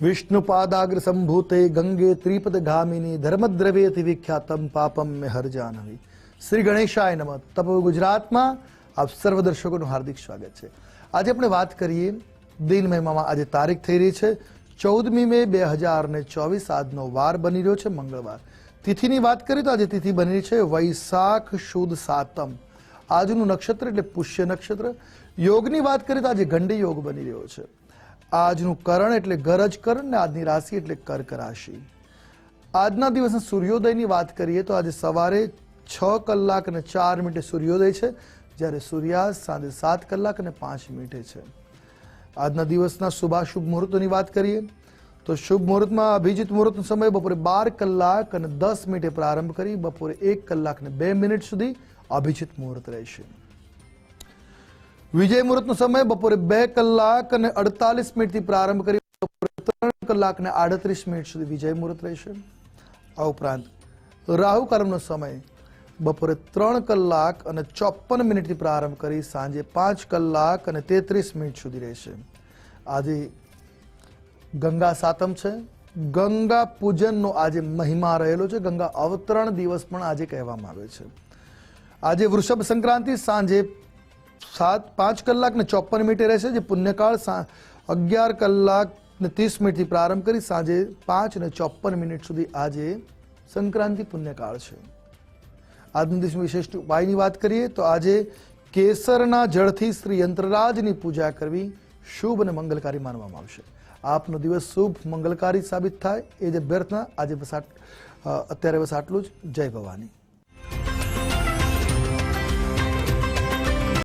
વિષ્ણુપાદાગ્ર સંભૂતે ગંગે ત્રિપદ ગામિની ધર્મદ્રવ્યથી વિખ્યાતમ પાપમ મે હર જાનવી શ્રી ગણેશાય નમઃ તપ ગુજરાતમાં આપ સર્વ દર્શકોનું હાર્દિક સ્વાગત છે આજે આપણે વાત કરીએ દિન મહિમામાં આજે તારીખ થઈ રહી છે ચૌદમી મે બે હજાર ને ચોવીસ આજનો વાર બની રહ્યો છે મંગળવાર તિથિની વાત કરીએ તો આજે તિથિ બની રહી છે વૈશાખ શુદ્ધ સાતમ આજનું નક્ષત્ર એટલે પુષ્ય નક્ષત્ર યોગની વાત કરીએ તો આજે ગંડી યોગ બની રહ્યો છે આજનું કરણ એટલે ગરજ કરણ ને આજની રાશિ એટલે કર્ક રાશિ. આજના દિવસના સૂર્યોદયની વાત કરીએ તો આજે સવારે છ કલાક અને ચાર મિનિટે સૂર્યોદય છે, જ્યારે સૂર્યાસ્ત સાંજે સાત કલાક અને પાંચ મિનિટે છે. આજના દિવસના શુભાશુભ મુહૂર્તોની વાત કરીએ તો શુભ મુહૂર્તમાં અભિજીત મુહૂર્તનો સમય બપોરે બાર કલાક અને દસ મિનિટે પ્રારંભ કરી બપોરે એક કલાક અને બે મિનિટ સુધી અભિજીત મુહૂર્ત રહેશે. વિજય મુહૂર્તનો સમય બપોરે બે કલાક અને અડતાલીસ મિનિટથી પ્રારંભ કરી બપોરે ત્રણ કલાક અને આડત્રીસ મિનિટ સુધી વિજય મુહૂર્ત રહેશે. આ ઉપરાંત રાહુ કાળનો સમય બપોરે ત્રણ કલાક અને ચોપન મિનિટથી પ્રારંભ કરી સાંજે પાંચ કલાક અને તેત્રીસ મિનિટ સુધી રહેશે. આજે ગંગા સાતમ છે. ગંગા પૂજનનો આજે મહિમા રહેલો છે. ગંગા અવતરણ દિવસ પણ આજે કહેવામાં આવે છે. આજે વૃષભ સંક્રાંતિ સાંજે સાત, પાંચ કલાક ને ચોપન મિનિટે રહેશે જે પુણ્યકાળ અગિયાર કલાક ને ત્રીસ મિનિટથી પ્રારંભ કરી સાંજે પાંચ ને ચોપન મિનિટ સુધી આજે સંક્રાંતિ પુણ્યકાળ છે. આજના દિવસની વિશેષ ઉપાયની વાત કરીએ તો આજે કેસરના જળથી શ્રી યંત્રરાજની પૂજા કરવી શુભ અને મંગલકારી માનવામાં આવશે. આપનો દિવસ શુભ, મંગલકારી સાબિત થાય. એ જ અભ્યર્થના આજે બસ અત્યારે બસ આટલું જ. જય ભવાની.